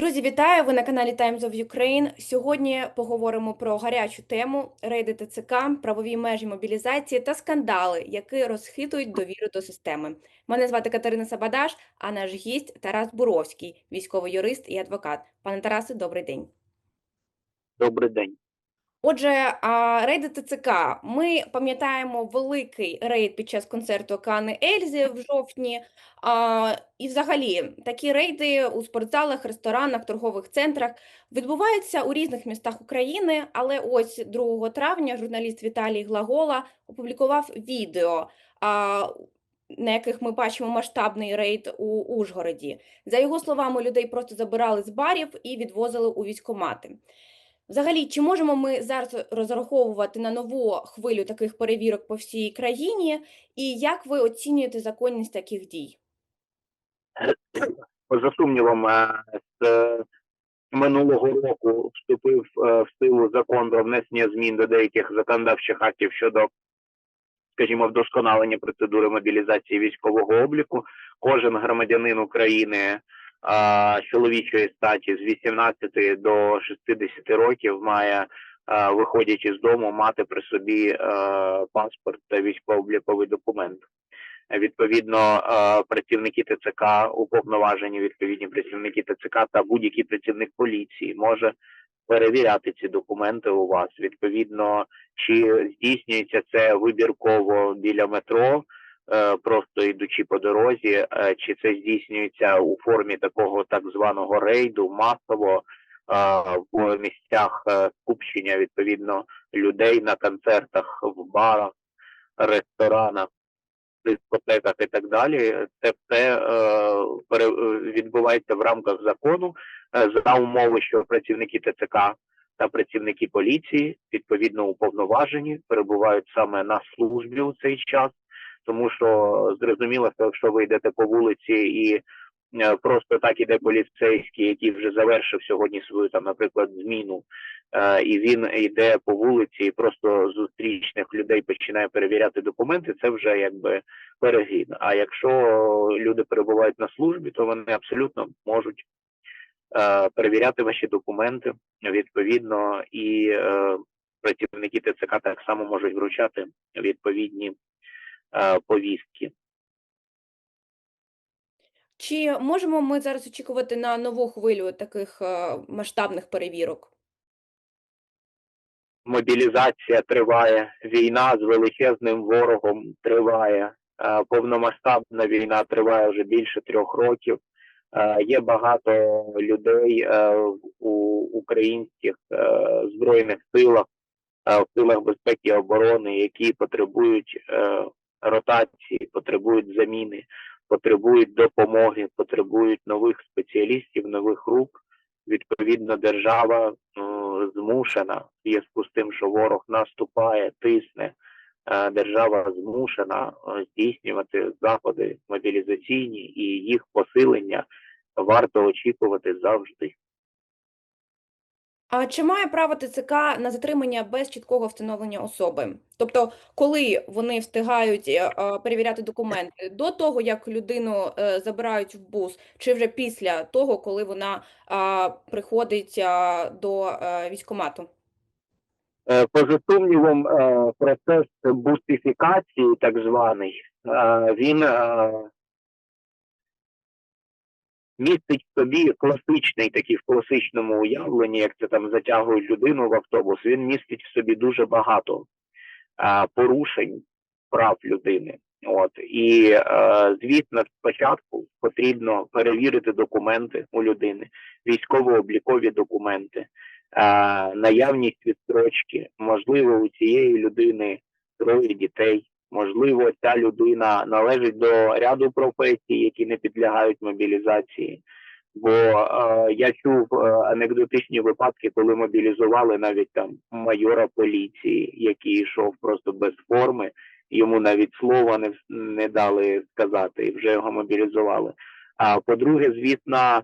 Друзі, вітаю! Ви на каналі Times of Ukraine. Сьогодні поговоримо про гарячу тему рейди ТЦК, правові межі мобілізації та скандали, які розхитують довіру до системи. Мене звати Катерина Сабадаш, а наш гість Тарас Буровський, військовий юрист і адвокат. Пане Тарасе, добрий день. Добрий день. Отже, рейди ТЦК. Ми пам'ятаємо великий рейд під час концерту Кани Ельзи в жовтні. А, і взагалі такі рейди у спортзалах, ресторанах, торгових центрах відбуваються у різних містах України. Але ось 2 травня журналіст Віталій Глагола опублікував відео. А, на яких ми бачимо масштабний рейд у Ужгороді. За його словами, людей просто забирали з барів і відвозили у військкомати. Взагалі, чи можемо ми зараз розраховувати на нову хвилю таких перевірок по всій країні? І як ви оцінюєте законність таких дій? За сумнівом, е, з е, минулого року вступив е, в силу закон про внесення змін до деяких законодавчих актів щодо, скажімо, вдосконалення процедури мобілізації військового обліку. Кожен громадянин України чоловічої статі з 18 до 60 років має, виходячи з дому, мати при собі а, паспорт та військово-обліковий документ. Відповідно, е, працівники ТЦК, уповноважені відповідні працівники ТЦК та будь-який працівник поліції може перевіряти ці документи у вас. Відповідно, чи здійснюється це вибірково біля метро, е, просто йдучи по дорозі, е, чи це здійснюється у формі такого так званого рейду, масово е, в місцях е, скупчення відповідно людей на концертах, в барах, ресторанах дискотеках і так далі, це все е, е, відбувається в рамках закону е, за умови, що працівники ТЦК та працівники поліції відповідно уповноважені, перебувають саме на службі у цей час, тому що зрозуміло, що якщо ви йдете по вулиці і е, просто так іде поліцейський, який вже завершив сьогодні свою там, наприклад, зміну, е, і він йде по вулиці і просто зустрічних людей починає перевіряти документи, це вже якби перегін. А якщо люди перебувають на службі, то вони абсолютно можуть е, перевіряти ваші документи відповідно, і е, працівники ТЦК так само можуть вручати відповідні е, повістки. Чи можемо ми зараз очікувати на нову хвилю таких е, масштабних перевірок? Мобілізація триває, війна з величезним ворогом триває. Е, Повномасштабна війна триває вже більше трьох років. Е, Є багато людей е, у українських е, збройних силах, е, в силах безпеки і оборони, які потребують е, ротації, потребують заміни, потребують допомоги, потребують нових спеціалістів, нових рук. Відповідно, держава ну, змушена в зв'язку з тим, що ворог наступає, тисне. е, Держава змушена е, здійснювати заходи мобілізаційні і їх посилення варто очікувати завжди. А чи має право ТЦК на затримання без чіткого встановлення особи? Тобто, коли вони встигають е, е, перевіряти документи до того, як людину е, забирають в бус, чи вже після того, коли вона приходить до військкомату? Е, Поза сумнівом, процес бустифікації, так званий, він містить в собі класичний такий в класичному уявленні, як це там затягують людину в автобус. Він містить в собі дуже багато е, порушень прав людини. От і е, звісно, спочатку потрібно перевірити документи у людини, військово-облікові документи, е, наявність відстрочки. Можливо, у цієї людини троє дітей. Можливо, ця людина належить до ряду професій, які не підлягають мобілізації. Бо е, я чув е, анекдотичні випадки, коли мобілізували навіть там майора поліції, який йшов просто без форми, йому навіть слова не, не дали сказати, і вже його мобілізували. А по-друге, звісно,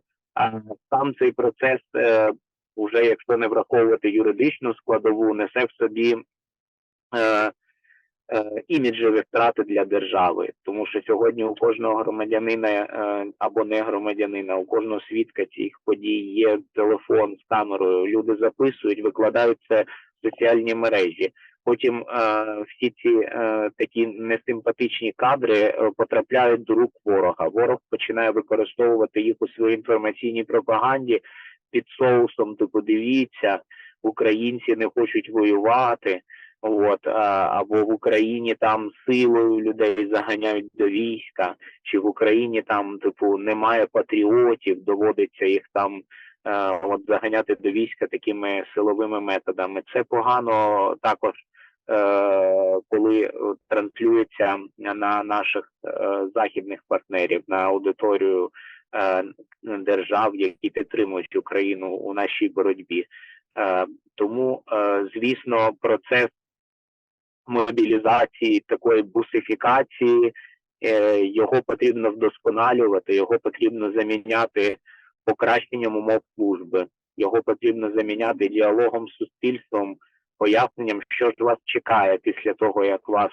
сам цей процес, е, уже якщо не враховувати юридичну складову, несе в собі е, е, іміджеві втрати для держави, тому що сьогодні у кожного громадянина е, або не громадянина, у кожного свідка цих подій є телефон з камерою. Люди записують, викладають це в соціальні мережі. Потім е, всі ці е, такі несимпатичні кадри е, потрапляють до рук ворога. Ворог починає використовувати їх у своїй інформаційній пропаганді під соусом. Типу, дивіться, українці не хочуть воювати. От або в Україні там силою людей заганяють до війська, чи в Україні там, типу, немає патріотів, доводиться їх там е, от заганяти до війська такими силовими методами. Це погано також, е, коли транслюється на наших е, західних партнерів, на аудиторію е, держав, які підтримують Україну у нашій боротьбі. Е, тому, е, звісно, процес мобілізації, такої бусифікації, е, його потрібно вдосконалювати, його потрібно заміняти покращенням умов служби, його потрібно заміняти діалогом з суспільством, поясненням, що ж вас чекає після того, як вас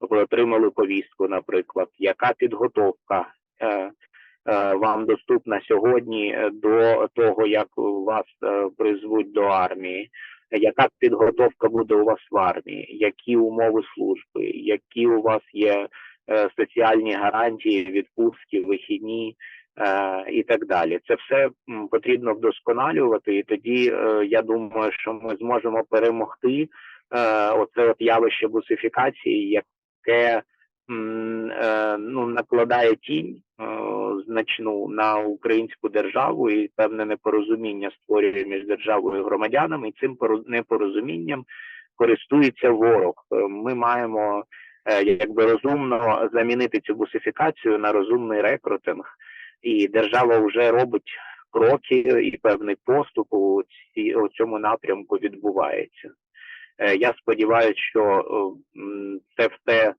ви отримали повістку, наприклад, яка підготовка е, е, вам доступна сьогодні до того, як вас е, призвуть до армії яка підготовка буде у вас в армії, які умови служби, які у вас є е, соціальні гарантії, відпустки, вихідні е, і так далі. Це все потрібно вдосконалювати, і тоді е, я думаю, що ми зможемо перемогти е, оце от явище бусифікації, яке м, е, ну, накладає тінь е, значну на українську державу і певне непорозуміння створює між державою і громадянами, і цим поро- непорозумінням користується ворог. Е, Ми маємо е, якби розумно замінити цю бусифікацію на розумний рекрутинг, і держава вже робить кроки і певний поступ у, ці, у цьому напрямку відбувається. Е, Я сподіваюся, що це все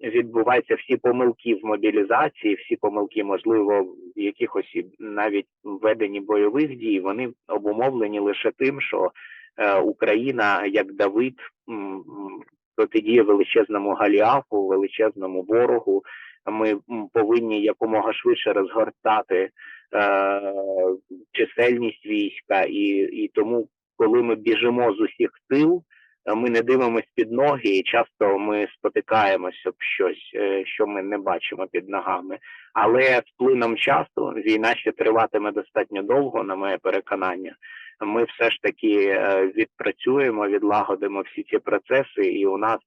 відбуваються всі помилки в мобілізації, всі помилки, можливо, в якихось навіть введенні бойових дій, вони обумовлені лише тим, що е, Україна, як Давид, протидіє величезному Галіафу, величезному ворогу. Ми повинні якомога швидше розгортати е, чисельність війська, і, і тому, коли ми біжимо з усіх сил, ми не дивимося під ноги, і часто ми спотикаємося об щось, е, що ми не бачимо під ногами. Але з плином часу війна ще триватиме достатньо довго, на моє переконання. Ми все ж таки е, відпрацюємо, відлагодимо всі ці процеси, і у нас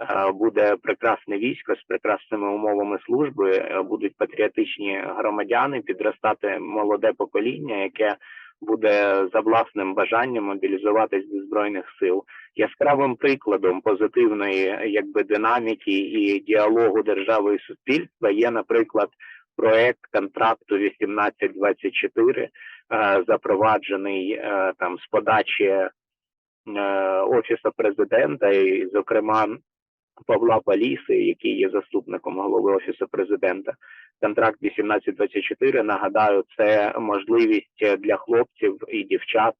е, буде прекрасне військо з прекрасними умовами служби, будуть патріотичні громадяни, підростати молоде покоління, яке буде за власним бажанням мобілізуватись до збройних сил яскравим прикладом позитивної якби динаміки і діалогу держави і суспільства є, наприклад, проект контракту 1824, е, запроваджений е, там з подачі е, офісу президента, і, зокрема. Павла Паліси, який є заступником голови офісу президента, контракт 1824, Нагадаю, це можливість для хлопців і дівчат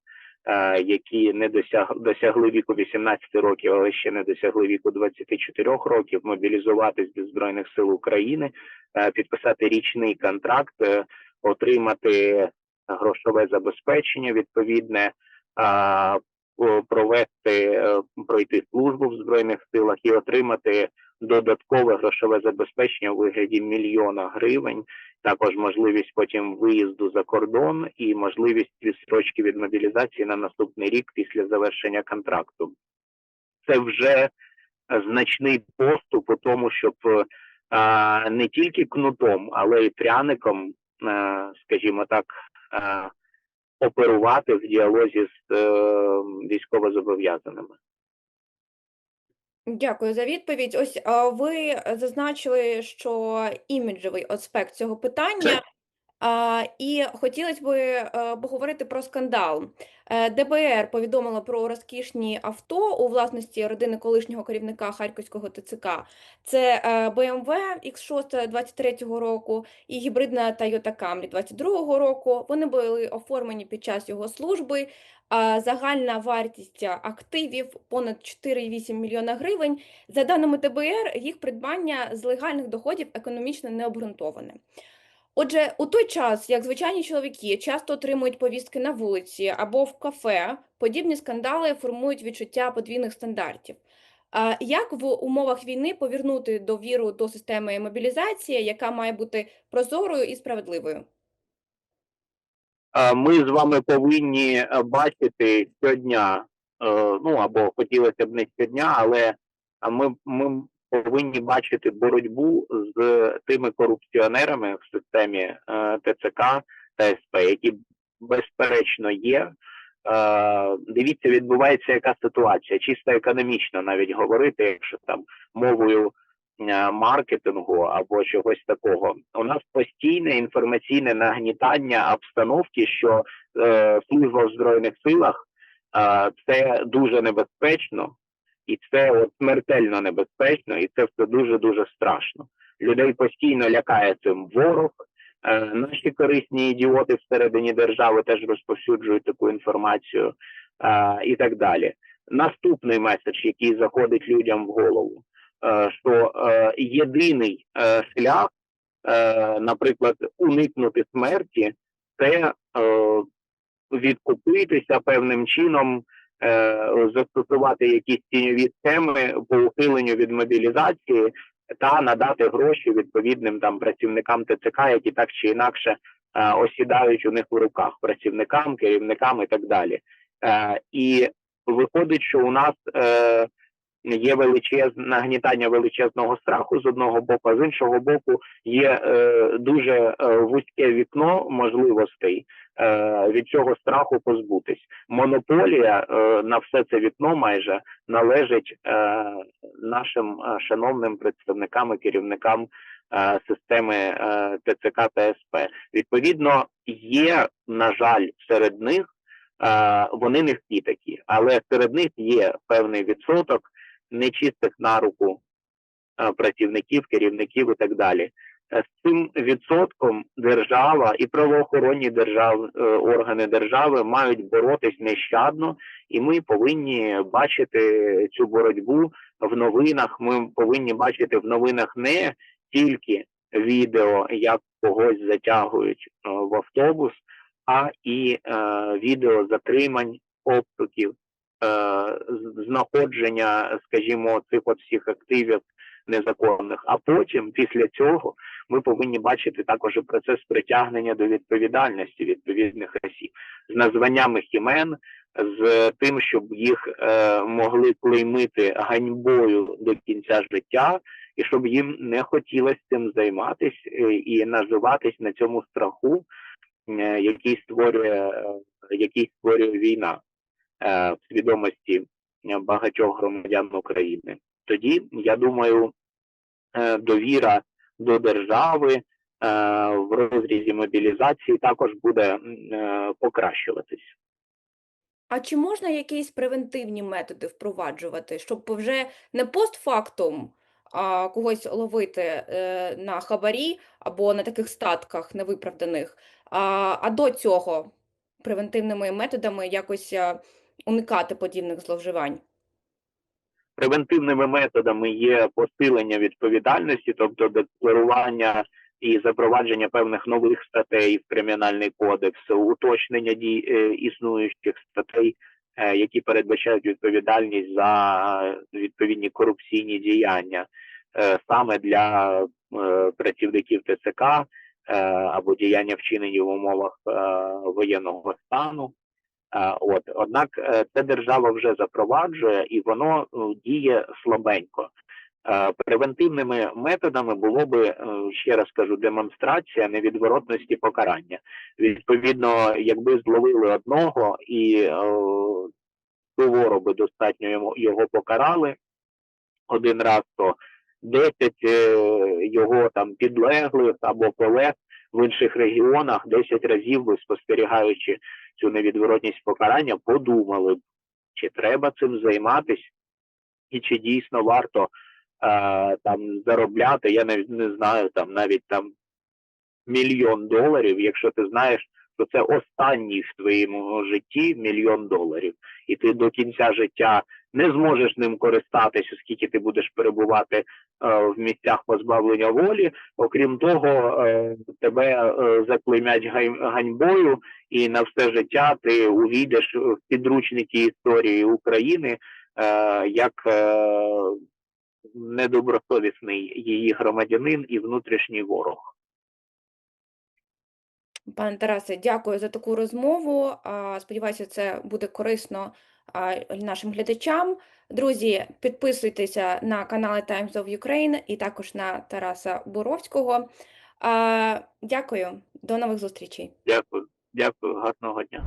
е, які не досяг, досягли віку 18 років, але ще не досягли віку 24 років, мобілізуватись до Збройних сил України, е, підписати річний контракт, е, отримати грошове забезпечення відповідне, провести, е, пройти службу в Збройних силах і отримати додаткове грошове забезпечення у вигляді мільйона гривень також можливість потім виїзду за кордон і можливість відстрочки від мобілізації на наступний рік після завершення контракту. Це вже значний поступ у тому, щоб е, не тільки кнутом, але й пряником, е, скажімо так, е, оперувати в діалозі з е, військовозобов'язаними. Дякую за відповідь. Ось ви зазначили, що іміджовий аспект цього питання і хотілося б е, поговорити про скандал. Е, ДБР повідомило про розкішні авто у власності родини колишнього керівника Харківського ТЦК. Це е, BMW X6 23-го року і гібридна Toyota Camry 22-го року. Вони були оформлені під час його служби. Загальна вартість активів понад 4,8 мільйона гривень. За даними ДБР, їх придбання з легальних доходів економічно не обґрунтоване. Отже, у той час, як звичайні чоловіки часто отримують повістки на вулиці або в кафе, подібні скандали формують відчуття подвійних стандартів. Як в умовах війни повернути довіру до системи мобілізації, яка має бути прозорою і справедливою? Ми з вами повинні е, бачити щодня, е, ну або хотілося б не щодня, але ми, ми повинні бачити боротьбу з тими корупціонерами в системі е, ТЦК та СП, які безперечно є. Е, Дивіться, відбувається яка ситуація, чисто економічно навіть говорити, якщо там мовою е, маркетингу або чогось такого. У нас постійне інформаційне нагнітання обстановки, що е, служба в збройних силах е, це дуже небезпечно, і це от смертельно небезпечно, і це все дуже дуже страшно. Людей постійно лякає цим ворог. Е, наші корисні ідіоти всередині держави теж розповсюджують таку інформацію е, і так далі. Наступний меседж, який заходить людям в голову, е, що е, єдиний е, шлях, е, наприклад, уникнути смерті, це відкупитися певним чином, застосувати якісь тіньові схеми по ухиленню від мобілізації та надати гроші відповідним там працівникам ТЦК, які так чи інакше е, осідають у них у руках, працівникам, керівникам і так далі. Е, і виходить, що у нас е, є величезне нагнітання величезного страху з одного боку, а з іншого боку, є е, дуже е, вузьке вікно можливостей е, від цього страху позбутись. Монополія е, на все це вікно майже належить е, нашим е, шановним представникам і керівникам е, системи ТЦК та СП. Відповідно, є, на жаль, серед них. Вони не всі такі, але серед них є певний відсоток нечистих на руку працівників, керівників і так далі. Е, З цим відсотком держава і правоохоронні держав, е, органи держави мають боротись нещадно, і ми повинні бачити цю боротьбу в новинах. Ми повинні бачити в новинах не тільки відео, як когось затягують е, в автобус, а і е, відео затримань, обшуків, знаходження, скажімо, цих от всіх активів незаконних. А потім, після цього, ми повинні бачити також процес притягнення до відповідальності відповідних осіб з названнями імен, з тим, щоб їх е, могли клеймити ганьбою до кінця життя, і щоб їм не хотілося цим займатися і наживатись на цьому страху, е, який створює, е, який створює війна е, в свідомості е, багатьох громадян України. Тоді я думаю, е, довіра до держави е, в розрізі мобілізації також буде е, покращуватись. А чи можна якісь превентивні методи впроваджувати, щоб вже не постфактум а, когось ловити е, на хабарі або на таких статках невиправданих, а, а до цього превентивними методами якось уникати подібних зловживань? Превентивними методами є посилення відповідальності, тобто декларування і запровадження певних нових статей в кримінальний кодекс, уточнення дій е, існуючих статей, е, які передбачають відповідальність за відповідні корупційні діяння, е, саме для працівників ТЦК або діяння вчинені в умовах воєнного стану. Е, От однак е, це держава вже запроваджує і воно е, діє слабенько. Превентивними методами було би ще раз кажу, демонстрація невідворотності покарання. Відповідно, якби зловили одного і суворо би достатньо йому його покарали один раз, то 10 е, його там підлеглих або колег в інших регіонах 10 разів би спостерігаючи цю невідворотність покарання, подумали б, чи треба цим займатися, і чи дійсно варто е, там заробляти, я навіть не знаю, там навіть там мільйон доларів, якщо ти знаєш, що це останній в твоєму житті мільйон доларів, і ти до кінця життя не зможеш ним користатись, оскільки ти будеш перебувати е, в місцях позбавлення волі. Окрім того, е, тебе е, заклеймять ганьбою, і на все життя ти увійдеш в підручники історії України е, як е, недобросовісний її громадянин і внутрішній ворог. Пане Тарасе, дякую за таку розмову. Сподіваюся, це буде корисно нашим глядачам. Друзі, підписуйтеся на канали Times of Ukraine і також на Тараса Буровського. Дякую, до нових зустрічей. Дякую, дякую, гарного дня.